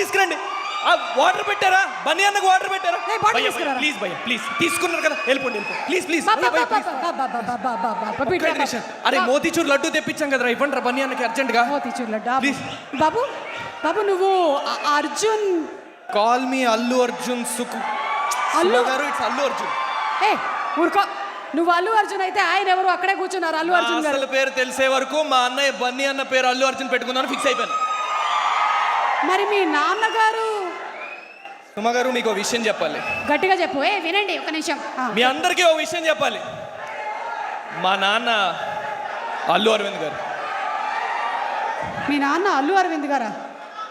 తీసుకురండి. ఆ వాటర్ పెట్టారా? బన్నీ అన్నకు వాటర్ పెట్టారా. ప్లీజ్ భయ్య ప్లీజ్ తీసుకున్నారు కదా వెళ్ళిపోండి వెళ్ళిపో ప్లీజ్ ప్లీజ్. అరే మోతీచూర్ లడ్డు తెప్పించాం కదా ఇవ్వండి రా బన్నీ అన్నకి అర్జెంట్గా మోతీచూర్ లడ్డు. Please. బాబు బాబు నువ్వు Arjun. Call me Allu Arjun Suku Allu? గారు ఇట్స్ అల్లు అర్జున్ ఏ ఊరుకో. నువ్వు అల్లు అర్జున్ అయితే ఆయన ఎవరు? అక్కడే కూర్చున్నారు అల్లు అర్జున్ గారు. అసలు పేరు తెలిసే వరకు మా అన్నయ్య బన్నీ అన్న పేరు అల్లు అర్జున్ పెట్టుకుందామని ఫిక్స్ అయిపోయాను. మరి మీ నాన్నగారు? సుమ గారు మీకు ఒక విషయం చెప్పాలి. గట్టిగా చెప్పు. ఏ వినండి ఒక నిమిషం. ఆ, మీ అందరికీ ఒక విషయం చెప్పాలి. మా నాన్న అల్లు అరవింద్ గారు. మీ నాన్న అల్లు అరవింద్ గారా?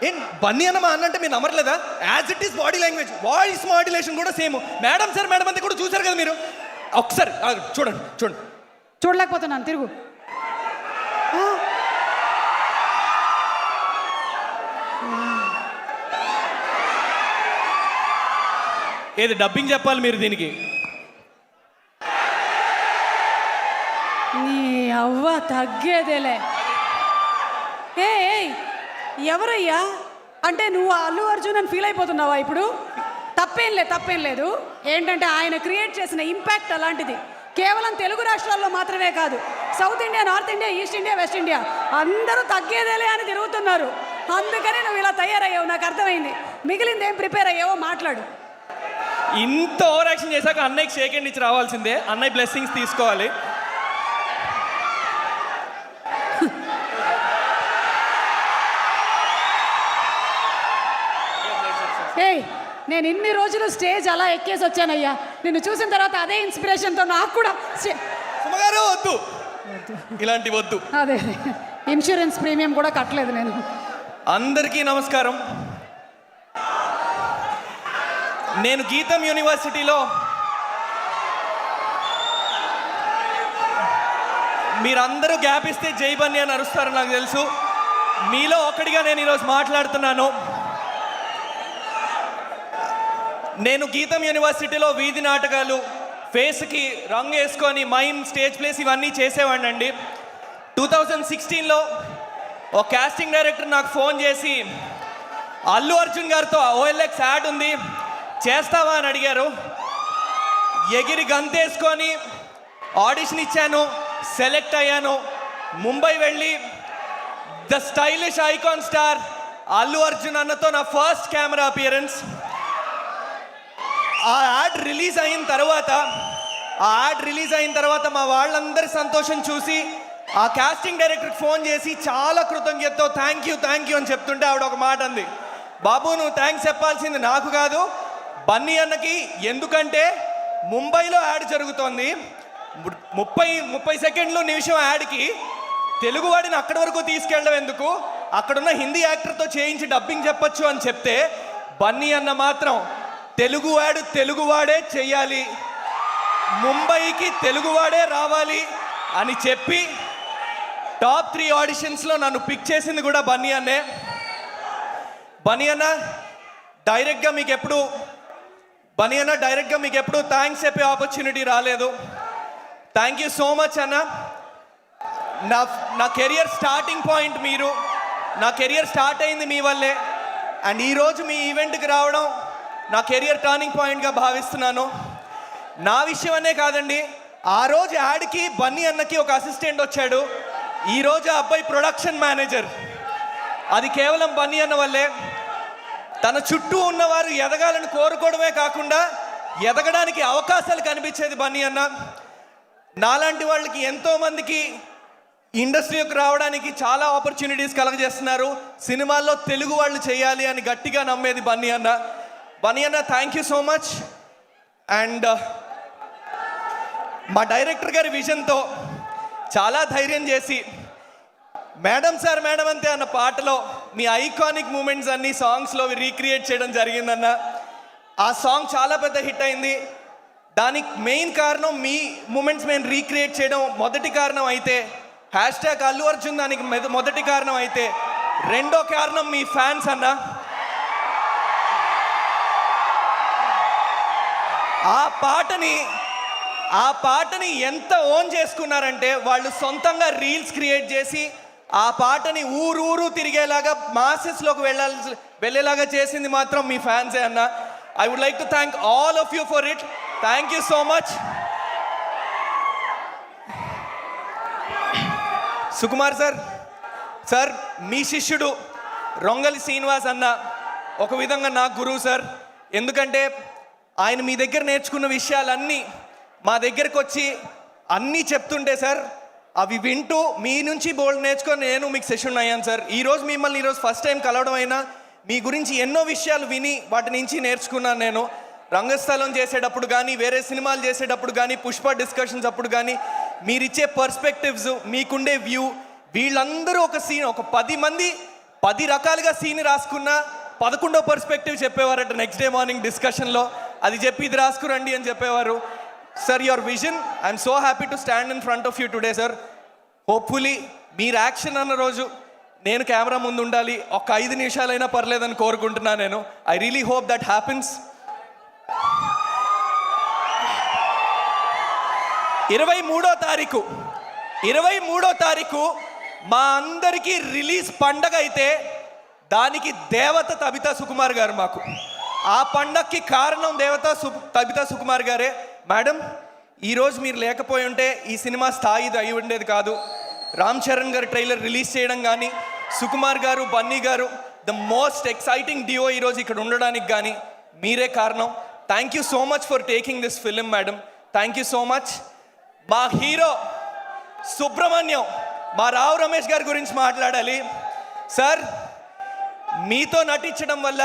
ఏం బన్నీ అన్న మా అన్న అంటే మీరు నమ్మట్లేదా? As it is body language voice modulation కూడా సేమ్ మేడం సార్ మేడం అంతా కూడా చూసారు కదా మీరు? ఒకసారి చూడండి చూడండి. చూడలేకపోతున్నాను తిరుగు ఆ, ఏది డబ్బింగ్ చెప్పాలి మీరు దీనికి? నీ అవ్వ తగ్గేదేలే. ఏ ఏయ్, ఎవరయ్యా? అంటే నువ్వు అల్లు అర్జున్ అని ఫీల్ అయిపోతున్నావా ఇప్పుడు? తప్పేం లేదు తప్పేం లేదు. ఏంటంటే ఆయన క్రియేట్ చేసిన ఇంపాక్ట్ అలాంటిది. కేవలం తెలుగు రాష్ట్రాల్లో మాత్రమే కాదు south India north India east India west India అందరూ తగ్గేదేలే అని తిరుగుతున్నారు. అందుకనే నువ్వు ఇలా తయారయ్యావు నాకు అర్థమైంది. మిగిలింది ఏం ప్రిపేర్ అయ్యావో మాట్లాడు. ఇంత ఓవర్ యాక్షన్ చేశాక అన్నయ్యకి షేక్ హ్యాండ్ ఇచ్చి రావాల్సిందే. అన్నయ్య బ్లెస్సింగ్స్ తీసుకోవాలి. ఏయ్ నేను ఇన్ని రోజులు స్టేజ్ అలా ఎక్కేసి వచ్చానయ్యా. నిన్ను చూసిన తర్వాత అదే ఇన్స్పిరేషన్తో నాకు కూడా సుమగారు వద్దు. ఇలాంటి వద్దు. అదే ఇన్సూరెన్స్ ప్రీమియం కూడా కట్టలేదు నేను. అందరికీ నమస్కారం. నేను గీతం యూనివర్సిటీలో మీరందరూ గ్యాప్ ఇస్తే జై అని అరుస్తారని నాకు తెలుసు. మీలో ఒకటిగా నేను ఈరోజు మాట్లాడుతున్నాను. నేను గీతం యూనివర్సిటీలో వీధి నాటకాలు ఫేస్కి రంగు వేసుకొని మైమ్ స్టేజ్ ప్లేస్ ఇవన్నీ చేసేవాడిని అండి టూ థౌజండ్ సిక్స్టీన్లో ఒక కాస్టింగ్ డైరెక్టర్ నాకు ఫోన్ చేసి అల్లు అర్జున్ గారితో ఓఎల్ఎక్స్ యాడ్ ఉంది. చేస్తావా అని అడిగారు. ఎగిరి గంతేసుకొని ఆడిషన్ ఇచ్చాను సెలెక్ట్ అయ్యాను. ముంబై వెళ్ళి the stylish icon star Allu Arjun అన్నతో నా ఫస్ట్ కెమెరా అపియరెన్స్. ఆ యాడ్ రిలీజ్ అయిన తర్వాత ఆ యాడ్ రిలీజ్ అయిన తర్వాత మా వాళ్ళందరి సంతోషం చూసి ఆ కాస్టింగ్ డైరెక్టర్కి ఫోన్ చేసి చాలా కృతజ్ఞతతో థ్యాంక్ యూ థ్యాంక్ యూ అని చెప్తుంటే ఆవిడ ఒక మాట అంది. బాబు నువ్వు థ్యాంక్స్ చెప్పాల్సింది నాకు కాదు బన్నీ అన్నకి ఎందుకంటే ముంబైలో యాడ్ జరుగుతోంది. ముప్పై ముప్పై సెకండ్లు నిమిషం యాడ్కి తెలుగు వాడిని అక్కడి వరకు తీసుకెళ్ళడం ఎందుకు? అక్కడున్న హిందీ యాక్టర్తో చేయించి డబ్బింగ్ చెప్పొచ్చు అని చెప్తే బన్నీ అన్న మాత్రం తెలుగువాడు తెలుగువాడే చెయ్యాలి. ముంబైకి తెలుగువాడే రావాలి అని చెప్పి టాప్ త్రీ ఆడిషన్స్లో నన్ను పిక్ చేసింది కూడా బన్నీ అన్నే. బన్నీ అన్న డైరెక్ట్గా మీకు ఎప్పుడు బనీ అన్న డైరెక్ట్గా మీకు ఎప్పుడు థ్యాంక్స్ చెప్పే ఆపర్చునిటీ రాలేదు. థ్యాంక్ యూ సో మచ్ అన్న. నా నా కెరియర్ స్టార్టింగ్ పాయింట్ మీరు. నా కెరియర్ స్టార్ట్ అయింది మీ వల్లే. అండ్ ఈరోజు మీ ఈవెంట్కి రావడం నా కెరియర్ టర్నింగ్ పాయింట్గా భావిస్తున్నాను. నా విషయం అనే కాదండి ఆ రోజు యాడ్కి బన్నీ అన్నకి ఒక అసిస్టెంట్ వచ్చాడు. ఈరోజు ఆ అబ్బాయి ప్రొడక్షన్ మేనేజర్. అది కేవలం బన్నీ అన్న వల్లే. తన చుట్టూ ఉన్నవారు ఎదగాలని కోరుకోవడమే కాకుండా ఎదగడానికి అవకాశాలు కనిపించేది బన్నీ అన్న. నాలాంటి వాళ్ళకి ఎంతోమందికి ఇండస్ట్రీకి రావడానికి చాలా ఆపర్చునిటీస్ కలగజేస్తున్నారు. సినిమాల్లో తెలుగు వాళ్ళు చేయాలి అని గట్టిగా నమ్మేది బన్నీ అన్న. బన్నీ అన్న thank you so much and మా డైరెక్టర్ గారి విజన్తో చాలా ధైర్యం చేసి మేడం సార్ మేడం అంతే అన్న పాటలో మీ ఐకానిక్ మూమెంట్స్ అన్ని సాంగ్స్లో రీక్రియేట్ చేయడం జరిగిందన్న. ఆ సాంగ్ చాలా పెద్ద హిట్ అయింది. దానికి మెయిన్ కారణం మీ మూమెంట్స్ మేము రీక్రియేట్ చేయడం మొదటి కారణం అయితే హ్యాష్ ట్యాగ్ అల్లు అర్జున్ దానికి మొదటి కారణం అయితే రెండో కారణం మీ ఫ్యాన్స్ అన్న. ఆ పాటని ఆ పాటని ఎంత ఓన్ చేసుకున్నారంటే వాళ్ళు సొంతంగా రీల్స్ క్రియేట్ చేసి ఆ పాటని ఊరూరు తిరిగేలాగా మాసెస్లోకి వెళ్ళాల్సి వెళ్ళేలాగా చేసింది మాత్రం మీ ఫ్యాన్సే అన్న. I would like to thank all of you for it thank you so much Sukumar sir sir మీ శిష్యుడు రొంగలి శ్రీనివాస్ అన్న ఒక విధంగా నా గురువు సార్ ఎందుకంటే ఆయన మీ దగ్గర నేర్చుకున్న విషయాలన్నీ మా దగ్గరకు వచ్చి అన్నీ చెప్తుంటే సార్ అవి వింటూ మీ నుంచి బోల్డ్ నేర్చుకొని నేను మీకు సెషన్ అయ్యాను సార్. ఈరోజు మిమ్మల్ని ఈరోజు ఫస్ట్ టైం కలవడం అయినా మీ గురించి ఎన్నో విషయాలు విని వాటి నుంచి నేర్చుకున్నాను నేను. రంగస్థలం చేసేటప్పుడు కానీ వేరే సినిమాలు చేసేటప్పుడు కానీ పుష్ప డిస్కషన్స్ అప్పుడు కానీ మీరిచ్చే పర్స్పెక్టివ్స్ మీకుండే వ్యూ వీళ్ళందరూ ఒక సీన్ ఒక పది మంది పది రకాలుగా సీన్ రాసుకున్న పదకొండో పర్స్పెక్టివ్ చెప్పేవారట నెక్స్ట్ డే మార్నింగ్ డిస్కషన్లో అది చెప్పి ఇది రాసుకురండి అని చెప్పేవారు. Sir your vision I'm so happy to stand in front of you today sir hopefully మీరు యాక్షన్ అన్న రోజు నేను కెమెరా ముందు ఉండాలి. ఒక ఐదు నిమిషాలైనా పర్లేదని కోరుకుంటున్నాను నేను. I really hope that happens ఇరవై మూడో తారీఖు. ఇరవై మూడో తారీఖు మా అందరికీ రిలీజ్ పండగ అయితే దానికి దేవత తబితా సుకుమార్ గారు మాకు. ఆ పండగకి కారణం దేవత సు తబితా సుకుమార్ గారే. మేడం ఈరోజు మీరు లేకపోయి ఉంటే ఈ సినిమా స్థాయి ఇది అయి ఉండేది కాదు. రామ్ చరణ్ గారి ట్రైలర్ రిలీజ్ చేయడం కానీ సుకుమార్ గారు బన్నీ గారు ద మోస్ట్ ఎక్సైటింగ్ డియో ఈరోజు ఇక్కడ ఉండడానికి కానీ మీరే కారణం. Thank you so much for taking this film madam. Thank you so much. మా హీరో సుబ్రహ్మణ్యం మా రావు రమేష్ గారి గురించి మాట్లాడాలి. సార్ మీతో నటించడం వల్ల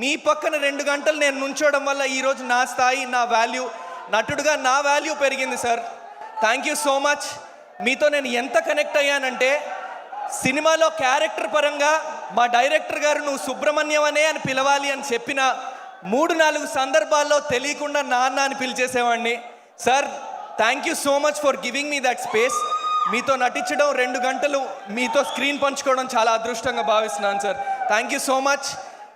మీ పక్కన రెండు గంటలు నేను నుంచోవడం వల్ల ఈరోజు నా స్థాయి నా వాల్యూ నటుడుగా నా వాల్యూ పెరిగింది sir thank you so much మీతో నేను ఎంత కనెక్ట్ అయ్యానంటే సినిమాలో క్యారెక్టర్ పరంగా మా డైరెక్టర్ గారు నువ్వు సుబ్రహ్మణ్యం అనే అని పిలవాలి అని చెప్పిన మూడు నాలుగు సందర్భాల్లో తెలియకుండా నాన్న అని పిలిచేసేవాడిని. Sir thank you so much for giving me that space మీతో నటించడం రెండు గంటలు మీతో స్క్రీన్ పంచుకోవడం చాలా అదృష్టంగా భావిస్తున్నాను sir thank you so much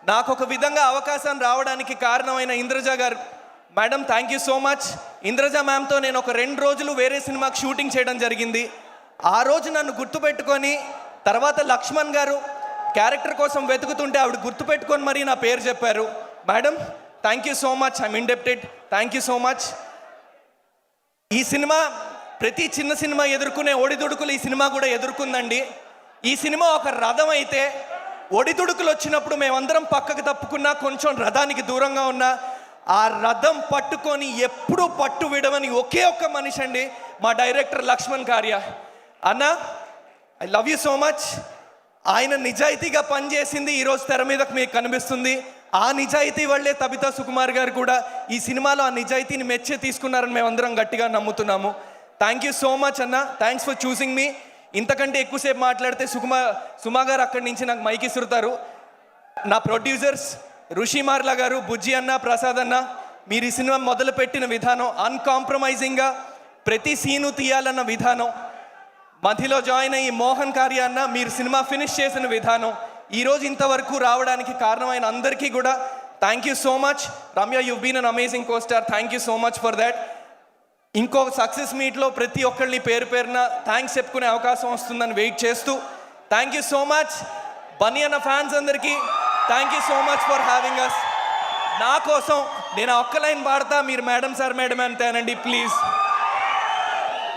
నాకు ఒక విధంగా అవకాశం రావడానికి కారణమైన ఇంద్రజ గారు madam thank you so much Indraja మ్యామ్తో నేను ఒక రెండు రోజులు వేరే సినిమాకి షూటింగ్ చేయడం జరిగింది. ఆ రోజు నన్ను గుర్తుపెట్టుకొని తర్వాత లక్ష్మణ్ గారు క్యారెక్టర్ కోసం వెతుకుతుంటే ఆవిడ గుర్తుపెట్టుకొని మరీ నా పేరు చెప్పారు. Madam thank you so much I'm indebted thank you so much ఈ సినిమా ప్రతి చిన్న సినిమా ఎదుర్కొనే ఒడిదుడుకులు ఈ సినిమా కూడా ఎదుర్కొందండి. ఈ సినిమా ఒక రథం అయితే ఒడిదుడుకులు వచ్చినప్పుడు మేమందరం పక్కకు తప్పుకున్నా కొంచెం రథానికి దూరంగా ఉన్నా ఆ రథం పట్టుకొని ఎప్పుడూ పట్టు విడవని ఒకే ఒక్క మనిషి అండి మా డైరెక్టర్ లక్ష్మణ్ కార్య అన్న I love you so much ఆయన నిజాయితీగా పనిచేసింది ఈరోజు తెర మీదకు మీకు కనిపిస్తుంది. ఆ నిజాయితీ వల్లే తబితా సుకుమార్ గారు కూడా ఈ సినిమాలో ఆ నిజాయితీని మెచ్చే తీసుకున్నారని మేమందరం గట్టిగా నమ్ముతున్నాము. థ్యాంక్ యూ సో మచ్ అన్న. థ్యాంక్స్ ఫర్ చూసింగ్ మీ ఇంతకంటే ఎక్కువసేపు మాట్లాడితే సుకుమార్ సుమా గారు అక్కడి నుంచి నాకు మైక్ ఇసురుతారు. నా ప్రొడ్యూసర్స్ ఋషిమార్ల గారు బుజ్జి అన్న ప్రసాద్ అన్న మీరు ఈ సినిమా మొదలుపెట్టిన విధానం అన్కాంప్రమైజింగ్గా ప్రతి సీను తీయాలన్న విధానం. మధ్యలో జాయిన్ అయ్యి మోహన్ కార్య అన్న మీరు సినిమా ఫినిష్ చేసిన విధానం. ఈరోజు ఇంతవరకు రావడానికి కారణమైన అందరికీ కూడా thank you so much Ramya you been an amazing costar thank you so much for that ఇంకో సక్సెస్ మీట్లో ప్రతి ఒక్కరిని పేరు పేరున థ్యాంక్స్ చెప్పుకునే అవకాశం వస్తుందని వెయిట్ చేస్తూ. Thank you so much Bunny అన్న ఫ్యాన్స్ అందరికీ. Thank you so much for having us నా కోసం నేను ఒక్క లైన్ పాడతా. మీరు మేడం సార్ మేడం అంతేనండి ప్లీజ్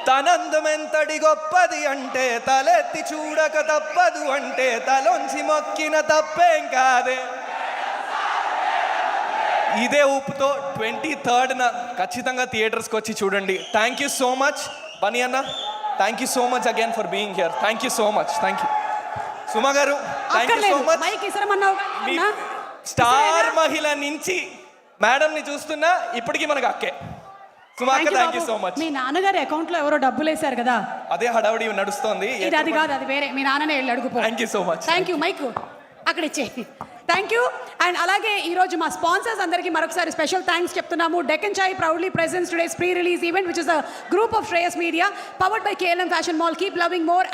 తనందమెంతటి గొప్పది అంటే తలెత్తి చూడక తప్పదు అంటే తలొంచి మొక్కిన తప్పేం కాదే. ఇదే ఊపుతో ట్వంటీ థర్డ్న ఖచ్చితంగా థియేటర్స్కి వచ్చి చూడండి. Thank you so much Bunny అన్న thank you so much again for being here thank you so much thank you Suma గారు థ్యాంక్ యూ సో అక్కర్లేదు. మచ్ మైక్ ఇసరమన్నావు. మీ అన్నా? స్టార్ మహిళ నుంచి మేడంని చూస్తున్నా ఇప్పటికీ మనకు అక్కే. Thank you. సో మచ్ మీ నాన్నగారి అకౌంట్లో ఎవరో డబ్బులు వేశారు కదా? అదే హడావుడి నడుస్తోంది. ఇది అది కాదు అది వేరే. మీ నాన్ననే వెళ్ళి అడుగుపో thank you so much thank you mike. అక్కడ ఇచ్చే. థ్యాంక్ యూ అండ్ అలాగే ఈ రోజు మా స్పాన్సర్స్ అందరికీ మరొకసారి స్పెషల్ థ్యాంక్స్ చెప్తున్నాము. Deccan Chai proudly presents today's pre release event which is a group of Shreyas media powered by KLM fashion mall keep loving more